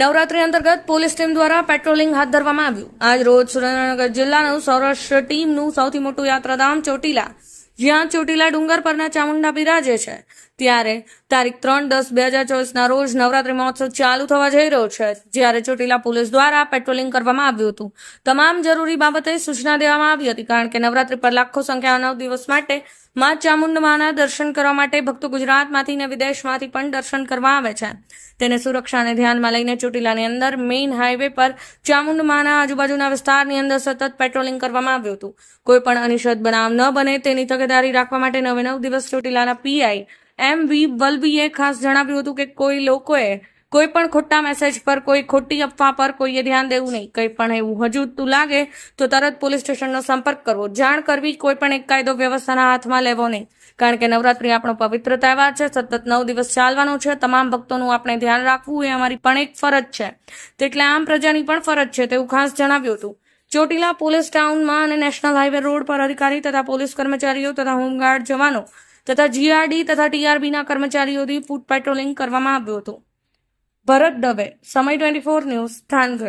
નવરાત્રી અંતર્ગત police team દ્વારા patrolling હાથ ધરવામાં આવ્યું. આજ રોજ સુરેન્દ્રનગર જિલ્લાનું સૌરાષ્ટ્ર ટીમનું સૌથી મોટું યાત્રાધામ ચોટીલા. જ્યાં ચોટીલા ડુંગર પરના ચામુંડા બિરાજે છે. ત્યારે તારીખ ત્રણ દસ બે હજાર ચોવીસના રોજ નવરાત્રી મહોત્સવ ચાલુ થવા જઈ રહ્યો છે, જ્યારે ચોટીલા પોલીસ દ્વારા પેટ્રોલિંગ કરવામાં આવ્યું હતું. તમામ જરૂરી બાબતે સૂચના દેવામાં આવી હતી, કારણ કે નવરાત્રી પર લાખો સંખ્યામાં નવ દિવસ માટે મા ચામુંડમાના દર્શન કરવા માટે ભક્તો ગુજરાતમાંથી ને વિદેશમાંથી પણ દર્શન કરવા આવે છે. તેને સુરક્ષાને ધ્યાનમાં લઈને ચોટીલાની અંદર મેઇન હાઈવે પર ચામુંડમાના આજુબાજુના વિસ્તારની અંદર સતત પેટ્રોલિંગ કરવામાં આવ્યું હતું. કોઈ પણ અનિશ્ચિત બનાવ ન બને તેની તકેદારી રાખવા માટે નવે નવ દિવસ ચોટીલાના પીઆઈ એમ વી વલ્બીએ ખાસ જણાવ્યું હતું કે કોઈ લોકોએ કોઈ પણ ખોટા મેસેજ પર, કોઈ ખોટી અફવા પર કોઈએ ધ્યાન દેવું નહીં. કંઈ પણ એવું હજુ તું લાગે તો તરત પોલીસ સ્ટેશનનો સંપર્ક કરવો. જાણ કરવી કોઈ પણ એક કાયદો વ્યવસ્થાના હાથમાં લેવો નહીં. કારણ કે નવરાત્રી આપણો પવિત્ર તહેવાર છે, સતત નવ દિવસ ચાલવાનો છે. તમામ ભક્તોનું આપણે ધ્યાન રાખવું એ અમારી પણ એક ફરજ છે. તેટલે આમ પ્રજાની પણ ફરજ છે તેવું ખાસ જણાવ્યું હતું. ચોટીલા પોલીસ ટાઉનમાં અને નેશનલ હાઈવે રોડ પર અધિકારી તથા પોલીસ કર્મચારીઓ તથા હોમગાર્ડ જવાનો તથા જીઆરડી તથા ટીઆરબીના કર્મચારીઓથી ફૂટ પેટ્રોલિંગ કરવામાં આવ્યું હતું. ભરત દવે, સમય ટ્વેન્ટી ફોર ન્યૂઝ થાનગઢ.